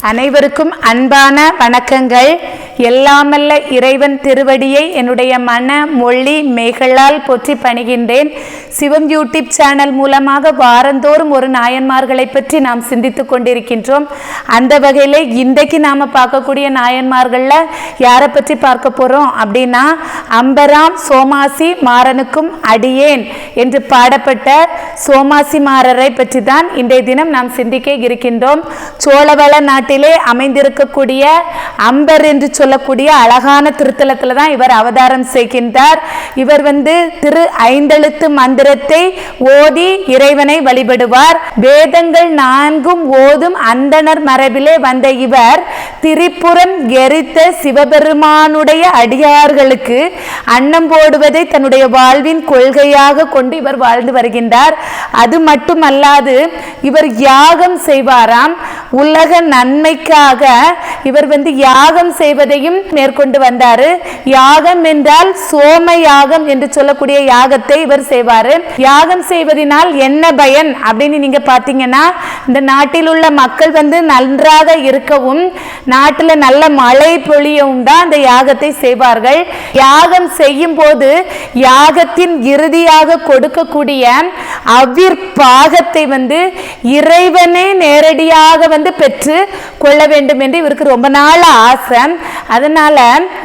அனைவருக்கும் அன்பான வணக்கங்கள். எல்லாமல்ல இறைவன் திருவடியை என்னுடைய மன மொழி மேகளால் போற்றி பணிகின்றேன். சிவம் யூடியூப் சேனல் மூலமாக வாரந்தோறும் ஒரு நாயன்மார்களை பற்றி நாம் சிந்தித்து கொண்டிருக்கின்றோம். அந்த வகையில் இன்றைக்கு நாம் பார்க்கக்கூடிய நாயன்மார்களில் யாரை பற்றி பார்க்க போகிறோம் அப்படின்னா அம்பராம் சோமாசி மாறனுக்கும் அடியேன் என்று பாடப்பட்ட சோமாசி மாறரை பற்றி தான் இன்றைய தினம் நாம் சிந்திக்க இருக்கின்றோம். சோழவள நாட்டிலே அமைந்திருக்கக்கூடிய அம்பர் என்று சொல்ல சொல்லக்கூடிய அழகான திருத்தலத்தில் தான் இவர் அவதாரம் செய்கின்றார். இவர் வந்து திரு ஐந்தெழுத்து மந்திரத்தை ஓதி இறைவனை வழிபடுவார். வேதங்கள் நான்கும் ஓதும் அந்தணர் மரபிலே வந்த இவர் திரிபுரம் எரித்த சிவபெருமானுடைய அடியார்களுக்கு அன்னம் போடுவதை தன்னுடைய வாழ்வின் கொள்கையாக கொண்டு இவர் வாழ்ந்து வருகின்றார். அது மட்டுமல்லாது இவர் யாகம் செய்வாராம். உலக நன்மைக்காக இவர் வந்து யாகம் செய்வதையும் மேற்கொண்டு வந்தாரு. யாகம் என்றால் சோம யாகம் என்று சொல்லக்கூடிய யாகத்தை இவர் செய்வாரு. யாகம் செய்வதனால் என்ன பயன் அப்படின்னு நீங்க பாத்தீங்கன்னா இந்த நாட்டில் உள்ள மக்கள் வந்து நன்றாக இருக்கவும் நாட்டில் நல்ல மழை பொழியவும் தான் அந்த யாகத்தை செய்வார்கள். யாகம் செய்யும் போது யாகத்தின் இறுதியாக கொடுக்கக்கூடிய அவ்விற்பாகத்தை வந்து இறைவனே நேரடியாக வந்து பெற்று கொள்ள வேண்டும் என்று இவருக்கு ரொம்ப நாள் ஆசை. அதனால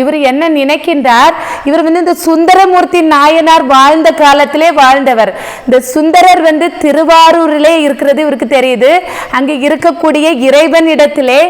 இவர் என்ன நினைக்கின்றார்? இவர் வந்து இந்த சுந்தரமூர்த்தி நாயனார் வாழ்ந்த காலத்திலே வாழ்ந்தவர். இந்த சுந்தரர் வந்து திருவாரூரிலே இருக்கிறது இவருக்கு தெரியுது. அங்கே இருக்கக்கூடிய இறைவனிடத்திலே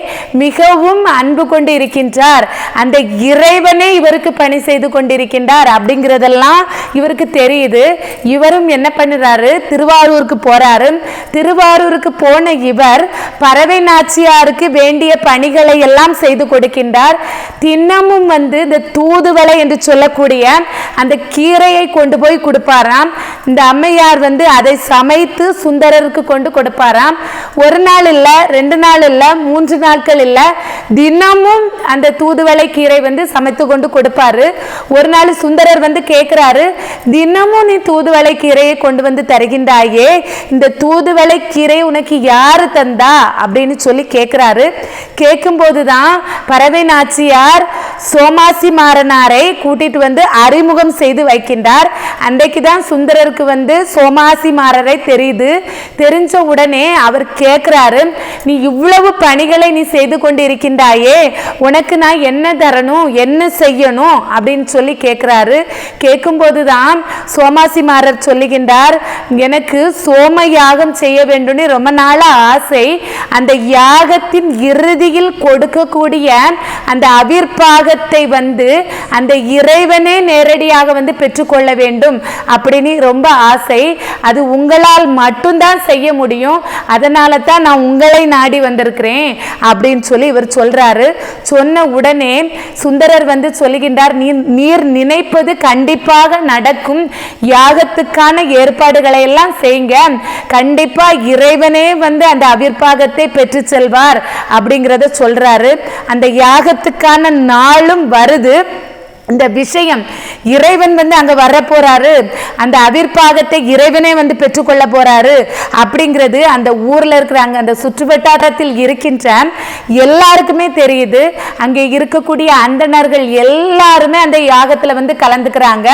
மிகவும் அன்பு கொண்டு இருக்கின்றார். அந்த இறைவனே இவருக்கு பணி செய்து இருக்கின்றார் அப்படிங்கிறதெல்லாம் இவருக்கு தெரியுது. இவரும் என்ன பண்ணுறாரு? திருவாரூருக்கு போறாரு. திருவாரூருக்கு போன இவர் பறவை நாச்சியாருக்கு வேண்டிய பணிகளை எல்லாம் செய்து கொடுக்கின்றார். தினமும் வந்து இந்த தூதுவளை என்று சொல்லக்கூடிய அந்த கீரையை கொண்டு போய் கொடுப்பாராம். இந்த அம்மையார் வந்து அதை சமைத்து சுந்தரருக்கு கொண்டு கொடுப்பாராம். ஒரு நாள் இல்லை ரெண்டு நாள் இல்லை மூன்று நாட்கள் இல்லை. தினமும் அந்த தூதுவளை கீரை வந்து சமைத்து கொண்டு கொடுப்பாரு. ஒரு நாள் சுந்தரர் வந்து கேட்குறாரு தினமும் நீ தூதுவளை கீரையை கொண்டு வந்து தருகின்றாயே. இந்த தூதுவளை கீரை உனக்கு யார் தந்தா? அப்படின்னு சொல்லி கேட்குறாரு கேட்கும்போது தான் பறவை நாச்சியார் சோமாசி மாறனாரை கூட்டிட்டு வந்து அறிமுகம் செய்து வைக்கின்றார். அன்றைக்கு தான் சுந்தரருக்கு வந்து சோமாசி மாறரை தெரியுது. தெரிஞ்ச உடனே அவர் கேட்குறாரு நீ இவ்வளவு பணிகளை நீ செய்து கொண்டு இருக்கின்றாயே உனக்கு நான் என்ன தரணும் என்ன செய்யணும்? அப்படின்னு சொல்லி கேட்குறாரு கேட்கும்போது தான் சோமாசி மாறர் சொல்லுகின்றார் எனக்கு சோம யாகம் செய்ய வேண்டும்னு ரொம்ப நாளாக ஆசை. அந்த யாகத்தின் இறுதியில் கொடுக்கக்கூடிய அந்த அவிர்ப்பாகத்தை வந்து அந்த இறைவனே நேரடியாக வந்து பெற்றுக்கொள்ள வேண்டும் அப்படின்னு ரொம்ப ஆசை. அது உங்களால் மட்டும்தான் செய்ய முடியும். அதனால தான் நான் உங்களை நாடி வந்திருக்கிறேன் அப்படின்னு சொல்லி இவர் சொல்றாரு. சொன்ன உடனே சுந்தரர் வந்து சொல்லுகின்றார் நீ நீர் நினைப்பது கண்டிப்பாக நடக்கும். யாகத்துக்கான ஏற்பாடுகளை எல்லாம் செய்யுங்க கண்டிப்பா இறைவனே வந்து அந்த அவிர்ப்பாகத்தை பெற்று செல்வார். அப்படிங்கிறத சொல்றாரு. அந்த யாகத்துக்கான நாள் நாளும் வருது. இந்த விஷயம். இறைவன் வந்து அங்கே வர அந்த அவிர்பாகத்தை இறைவனே வந்து பெற்றுக்கொள்ள போறாரு. அப்படிங்கிறது அந்த ஊரில் இருக்கிறாங்க அந்த சுற்றுவட்டாரத்தில் இருக்கின்ற எல்லாருக்குமே தெரியுது. அங்கே இருக்கக்கூடிய அந்தணர்கள் எல்லாருமே அந்த யாகத்தில் வந்து கலந்துக்கிறாங்க.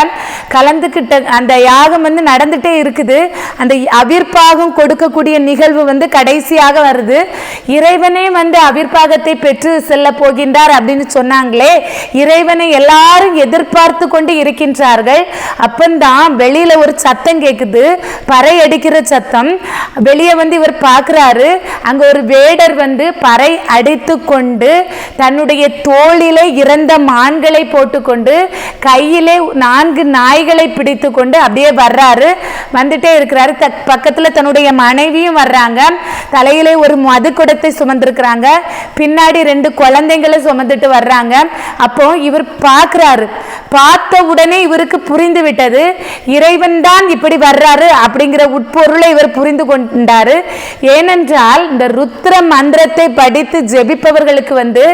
கலந்துக்கிட்ட அந்த யாகம் வந்து நடந்துகிட்டே இருக்குது. அந்த அவிர்பாகம் கொடுக்கக்கூடிய நிகழ்வு வந்து கடைசியாக வருது. இறைவனே வந்து அவிர்பாகத்தை பெற்று செல்ல போகின்றார் அப்படின்னு சொன்னாங்களே. இறைவனை எல்லாரும் எதிர்பார்த்து கொண்டு இருக்கின்றார்கள்? அப்பந்தான் வெளியில ஒரு சத்தம் கேக்குது. பறை அடிக்கிற சத்தம். வெளியே வந்து இவர் பார்க்குறாரு. அங்க ஒரு வேடர் வந்து பறை அடித்து கொண்டு தன்னுடைய தோளிலே இறந்த மான்களை போட்டுக்கொண்டு கையிலே நான்கு நாய்களை பிடித்து கொண்டு அப்படியே வர்றாரு. வந்துட்டே இருக்கிறாரு. த பக்கத்துல தன்னுடைய மனைவியும் வர்றாங்க. தலையிலே ஒரு மது குடத்தை சுமந்திருக்கிறாங்க. பின்னாடி ரெண்டு குழந்தைங்களை சுமந்துட்டு வர்றாங்க. அப்போ இவர் பார்க்குறாரு. வர்றாரு. பார்த்த உடனே இவருக்கு புரிந்து விட்டது. இறைவன் தான் இப்படி வர்றாரு அப்படிங்கிற உட்பொருளை இவர் புரிந்து கொண்டாரு. ஏனென்றால் இந்த ருத்ர மந்திரத்தை படித்து ஜெபிப்பவர்களுக்கு வந்து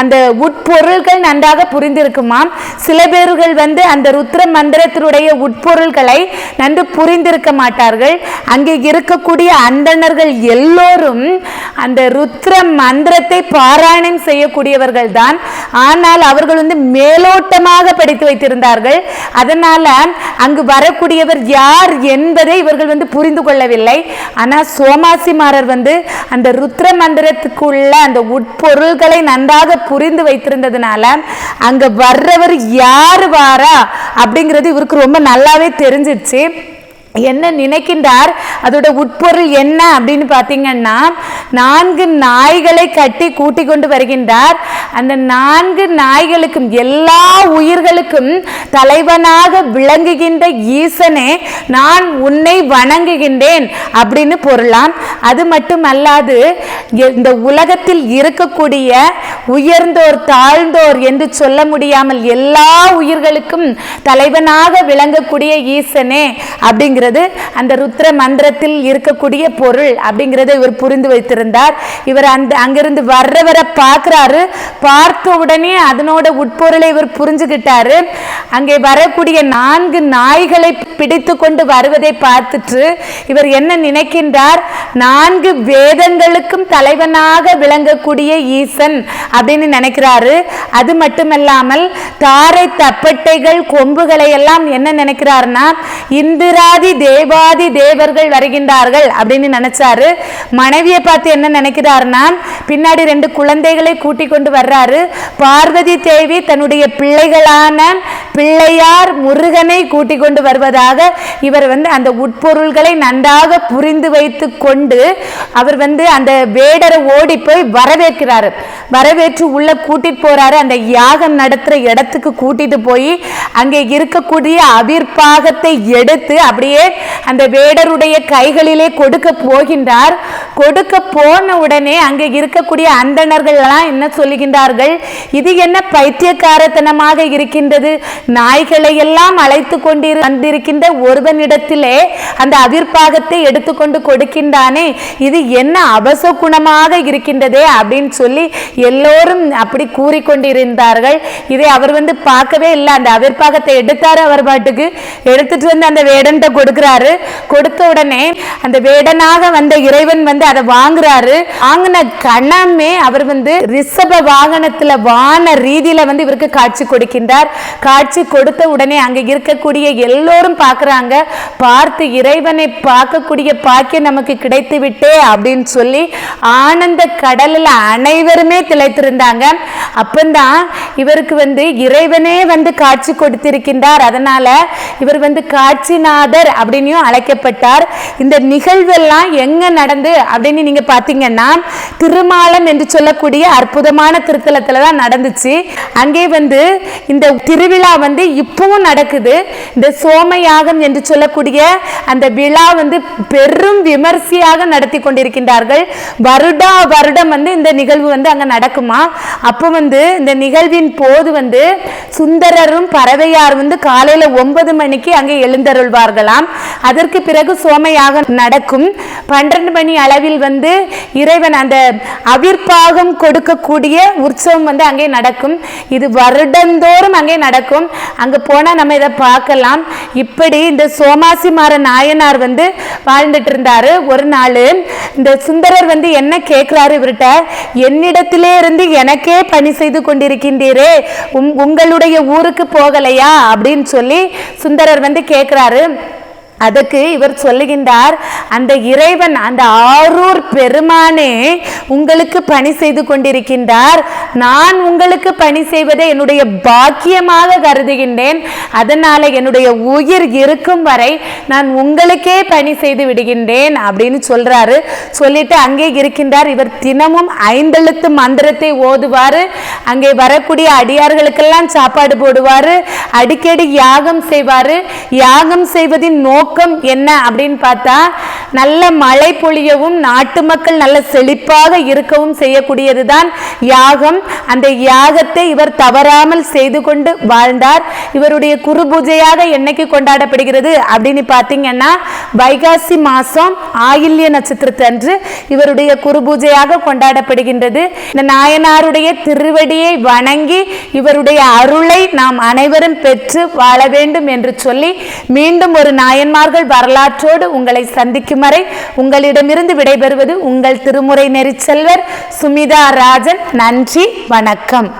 அந்த உட்பொருள்கள் நன்றாக புரிந்திருக்குமாம். சில பேர்கள் வந்து அந்த ருத்ர மந்திரத்தினுடைய உட்பொருள்களை நன்கு புரிந்திருக்க மாட்டார்கள். அங்கே இருக்கக்கூடிய அந்தணர்கள் எல்லோரும் அந்த ருத்ர மந்திரத்தை பாராயணம் செய்யக்கூடியவர்கள் தான் ஆனால் அவர்கள் வந்து மேலோட்டமாக படித்து வைத்திருந்தார்கள். அதனால அங்கு வரக்கூடியவர் யார் என்பதை இவர்கள் வந்து புரிந்து கொள்ளவில்லை. ஆனால் சோமாசிமாரர் வந்து அந்த ருத்ர மந்திரத்துக்குள்ள அந்த உட்பொருள்களை நன்றாக புரிந்து வைத்திருந்ததுனால அங்கே வர்றவர் யார் வாரா அப்படிங்கிறது இவருக்கு ரொம்ப நல்லாவே தெரிஞ்சிச்சு. என்ன நினைக்கின்றார்? அதோட உட்பொருள் என்ன அப்படின்னு பார்த்தீங்கன்னா நான்கு நாய்களை கட்டி கூட்டி கொண்டு வருகின்றார். அந்த நான்கு நாய்களுக்கும் எல்லா உயிர்களுக்கும் தலைவனாக விளங்குகின்ற ஈசனே நான் உன்னை வணங்குகின்றேன் அப்படின்னு பொருளாம். அது மட்டுமல்லாது இந்த உலகத்தில் இருக்கக்கூடிய உயர்ந்தோர் தாழ்ந்தோர் என்று சொல்ல முடியாமல் எல்லா உயிர்களுக்கும் தலைவனாக விளங்கக்கூடிய ஈசனே அப்படிங்கிறது அந்த ருத்ர மந்திரத்தில் இருக்கக்கூடிய பொருள் அப்படிங்கிறத இவர் புரிந்து வைத்திருந்தார். இவர் அந்த அங்கிருந்து வர்றவரை பார்க்குறாரு. பார்த்த உடனே அதனோட உட்பொருளை இவர் புரிஞ்சுக்கிட்டாரு அங்கே வரக்கூடிய நான்கு நாய்களை பிடித்து கொண்டு வருவதை பார்த்துட்டு இவர் என்ன நினைக்கின்றார்? நான்கு வேதங்களுக்கும் தலைவனாக விளங்கக்கூடிய ஈசன் அப்படின்னு நினைக்கிறாரு. அது மட்டுமல்லாமல் தாரை தப்பட்டைகள் கொம்புகளை எல்லாம் என்ன நினைக்கிறார்னா இந்திராதி தேவாதி தேவர்கள் வருகின்றார்கள் அப்படின்னு நினைச்சாரு. மனைவியை பார்த்து என்ன நினைக்கிறாருன்னா பின்னாடி ரெண்டு குழந்தைகளை கூட்டி கொண்டு வர்றாரு. பார்வதி தேவி தன்னுடைய பிள்ளைகளான பிள்ளையார் முருகனை கூட்டிக் கொண்டு வருவதாக இவர் வந்து அந்த உட்பொருள்களை நன்றாக புரிந்து வைத்து கொண்டு அவர் வந்து அந்த வேடரை ஓடி போய் வரவேற்கிறாரு. வரவேற்று உள்ள கூட்டிட்டு போறாரு. அந்த யாகம் நடத்துற இடத்துக்கு கூட்டிட்டு போய் அங்கே இருக்கக்கூடிய அவிர்பாகத்தை எடுத்து அப்படியே அந்த வேடருடைய கைகளிலே கொடுக்க போகின்றார். கொடுக்க போன உடனே அங்கே இருக்கக்கூடிய அந்தணர்கள் எல்லாம் என்ன சொல்லுகின்றார்கள்? இது என்ன பைத்தியக்காரத்தனமாக இருக்கின்றது? நாய்களை எல்லாம் அழைத்து கொண்டு வந்திருக்கின்ற ஒருவனிடத்திலே அந்த அவிர்பாகத்தை எடுத்துக்கொண்டு கொடுக்கின்றானே இது என்ன அபசகுணமாக இருக்கின்றதே அப்படின்னு சொல்லி எல்லோரும் அப்படி கூறிக்கொண்டிருந்தார்கள். இதை அவர் வந்து பார்க்கவே இல்லை. அந்த அவிர்பாகத்தை எடுத்தாரு அவர் பாட்டுக்கு. எடுத்துட்டு வந்து அந்த வேடன்ட்ட கொடுக்கிறாரு. கொடுத்த உடனே அந்த வேடனாக வந்த இறைவன் வந்து அதை வாங்குறாரு. வாங்கின கணமே அவர் வந்து ரிஷப வாகனத்துல வான ரீதியில வந்து இவருக்கு காட்சி கொடுக்கின்றார். காட்சி கொடுத்த உடனே அங்க இருக்கக்கூடிய எல்லோரும் பார்க்கறாங்க. பார்த்து இறைவனை பார்க்கக்கூடிய பாக்கியம் நமக்கு கிடைத்து விட்டே அப்படின்னு சொல்லி ஆனந்த கடலில் அனைவருமே திளைத்திருந்தாங்க. அப்பந்தான் இவருக்கு வந்து இறைவனே வந்து காட்சி கொடுத்திருக்கின்றார். அதனால இவர் வந்து காட்சிநாதர் அப்படின்னும் அழைக்கப்பட்டார். இந்த நிகழ்வெல்லாம் எங்க நடந்து அப்படின்னு நீங்க பாத்தீங்கன்னா திருமாலம் என்று சொல்லக்கூடிய அற்புதமான திருத்தலத்துல தான் நடந்துச்சு. அங்கே வந்து இந்த திருவிழா வந்து இப்பவும் நடக்குது. இந்த சோமயாகம் என்று சொல்லக்கூடிய அந்த விழா வந்து பெரும் விமர்சையாக நடத்தி கொண்டிருக்கின்றார்கள். வருடா வருடம் வந்து இந்த நிகழ்வு வந்து அங்க நடக்குமா? அப்போ வந்து இந்த நிகழ்வின் போது வந்து சுந்தரரும் பறவையார் வந்து காலையில ஒன்பது மணிக்கு அங்கே எழுந்தருள்வார்களாம். அதற்கு பிறகு சோமயாக நடக்கும். பன்னிரண்டு மணி அளவில் வந்து இறைவன் அந்த அவிர்ப்பாகம் கொடுக்கக்கூடிய உற்சவம் வந்து அங்கே நடக்கும். இது வருடந்தோறும் அங்கே நடக்கும். அங்கே போனால் நம்ம இதை பார்க்கலாம். இப்படி இந்த சோமாசிமார நாயனார் வந்து வாழ்ந்துட்டு இருந்தார். ஒரு நாள் இந்த சுந்தரர் வந்து என்ன கேட்குறாரு இவர்கிட்ட? என்னிடத்திலே இருந்து எனக்கே பணி செய்து கொண்டிருக்கின்றீரே. உங் உங்களுடைய ஊருக்கு போகலையா? அப்படின்னு சொல்லி சுந்தரர் வந்து கேட்குறாரு. அதுக்கு இவர் சொல்லுகின்றார் அந்த இறைவன் அந்த ஆரூர் பெருமானே உங்களுக்கு பணி செய்து கொண்டிருக்கின்றார். நான் உங்களுக்கு பணி செய்வதை என்னுடைய பாக்கியமாக கருதுகின்றேன். அதனால என்னுடைய உயிர் இருக்கும் வரை நான் உங்களுக்கே பணி செய்து விடுகின்றேன் அப்படின்னு சொல்றாரு. சொல்லிட்டு அங்கே இருக்கின்றார். இவர் தினமும் ஐந்தெழுத்து மந்திரத்தை ஓதுவாரு. அங்கே வரக்கூடிய அடியார்களுக்கெல்லாம் சாப்பாடு போடுவாரு. அடிக்கடி யாகம் செய்வாரு. யாகம் செய்வதின் நோக்கம் என்ன அப்படின்னு பார்த்தா நல்ல மழை பொழியவும் நாட்டு மக்கள் நல்ல செழிப்பாக இருக்கவும் செய்யக்கூடியதுதான் யாகம். அந்த யாகத்தை இவர் தவறாமல் செய்து கொண்டு வாழ்ந்தார். இவருடைய குரு பூஜையாக என்னைக்கு கொண்டாடப்படுகிறது அப்படின்னு பார்த்தீங்கன்னா வைகாசி மாசம் ஆயில்ய நட்சத்திரத்தன்று இவருடைய குரு பூஜையாக கொண்டாடப்படுகின்றது. இந்த நாயனாருடைய திருவடியை வணங்கி இவருடைய அருளை நாம் அனைவரும் பெற்று வாழ வேண்டும் என்று சொல்லி மீண்டும் ஒரு நாயன்மார்கள் வரலாற்றோடு உங்களை சந்திக்கும் வரை உங்களிடமிருந்து விடைபெறுவது உங்கள் திருமுறை நெறிச்செல்வர் சுமிதா ராஜன். நன்றி வணக்கம்.